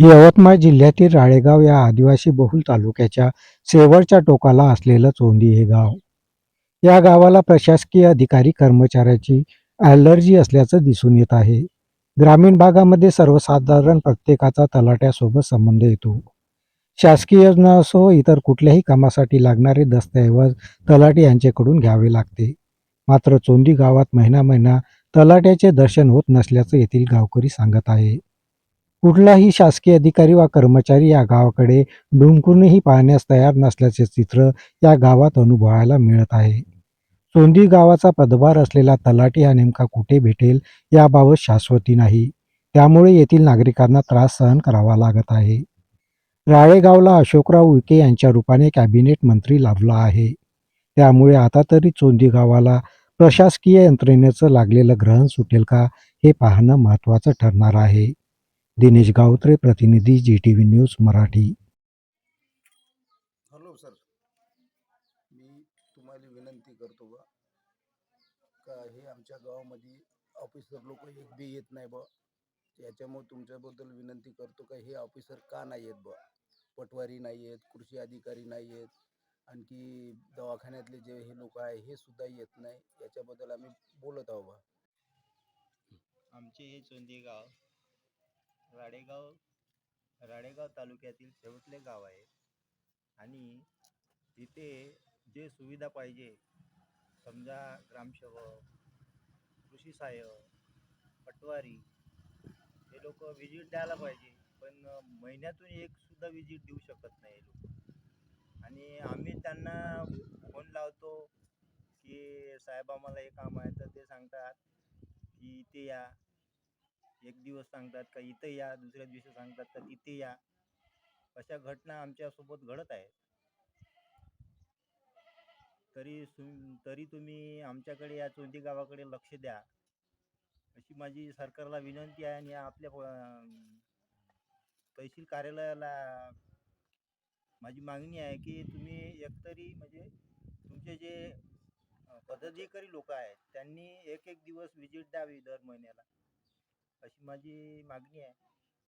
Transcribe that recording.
यवतमाळ जिल्ह्यातील राळेगाव या आदिवासी बहुल तालुक्याच्या शेवटच्या टोकाला असलेलं चोंदी हे गाव. या गावाला प्रशासकीय अधिकारी कर्मचाऱ्याची ॲलर्जी असल्याचं दिसून येत आहे. ग्रामीण भागामध्ये सर्वसाधारण प्रत्येकाचा तलाट्यासोबत संबंध येतो. शासकीय योजना असो इतर कुठल्याही कामासाठी लागणारे दस्तऐवज तलाटी यांच्याकडून घ्यावे लागते. मात्र चोंदी गावात महिना महिना तलाट्याचे दर्शन होत नसल्याचं येथील गावकरी सांगत आहे. कुठलाही शासकीय अधिकारी वा कर्मचारी या गावाकडे डुंकूनही पाहण्यास तयार नसल्याचे चित्र या गावात अनुभवायला मिळत आहे. सोंदी गावाचा पदभार असलेला तलाठी हा नेमका कुठे भेटेल याबाबत शाश्वती नाही. त्यामुळे येथील नागरिकांना त्रास सहन करावा लागत आहे. राळेगावला अशोकराव उईके यांच्या रूपाने कॅबिनेट मंत्री लाभला आहे. त्यामुळे आता तरी चोंदी गावाला प्रशासकीय यंत्रणेचं लागलेलं ग्रहण सुटेल का हे पाहणं महत्त्वाचं ठरणार आहे. दिनेश गावत्रे प्रतिनिधी G T V news Marathi. Hello sir. मी तुम्हाला विनंती करतो बा का हे आमच्या गावामध्ये ऑफिसर लोक एक बी येत नाही बा. याच्यामुळे तुमच्याबद्दल विनंती करतो का हे ऑफिसर का नाही येत बा? पटवारी नाही आहेत कृषी अधिकारी नाही आहेत आणखी दवाखान्यातले जे हे लोक आहे हे सुद्धा येत नाही. याच्याबद्दल आम्ही बोलत आहो बा. आमचे हे चोंदी गाव राडेगाव राडेगाव तालुक्यातील शेवटले गाव आहे. आणि इथे जे सुविधा पाहिजे समजा ग्रामसेवक कृषी सहाय्यक पटवारी हे लोक व्हिजिट द्यायला पाहिजे. पण महिन्यातून एक सुद्धा व्हिजिट देऊ शकत नाही लोक. आणि आम्ही त्यांना फोन लावतो की साहेब आम्हाला हे काम आहे तर ते सांगतात की इथे या. एक दिवस सांगतात का इथं या दुसऱ्या दिवशी सांगतात का तिथे या. अशा घटना आमच्यासोबत घडत आहेत. तरी सु- तरी तुम्ही आमच्याकडे या चोंदी गावाकडे लक्ष द्या. अशी माझी सरकारला विनंती आहे आणि आपल्या तहसील कार्यालयाला माझी मागणी आहे की तुम्ही एकतरी म्हणजे तुमचे जे पदाधिकारी लोक आहेत त्यांनी एक एक दिवस विजिट द्यावी दर महिन्याला. अशी माझी मागणी आहे.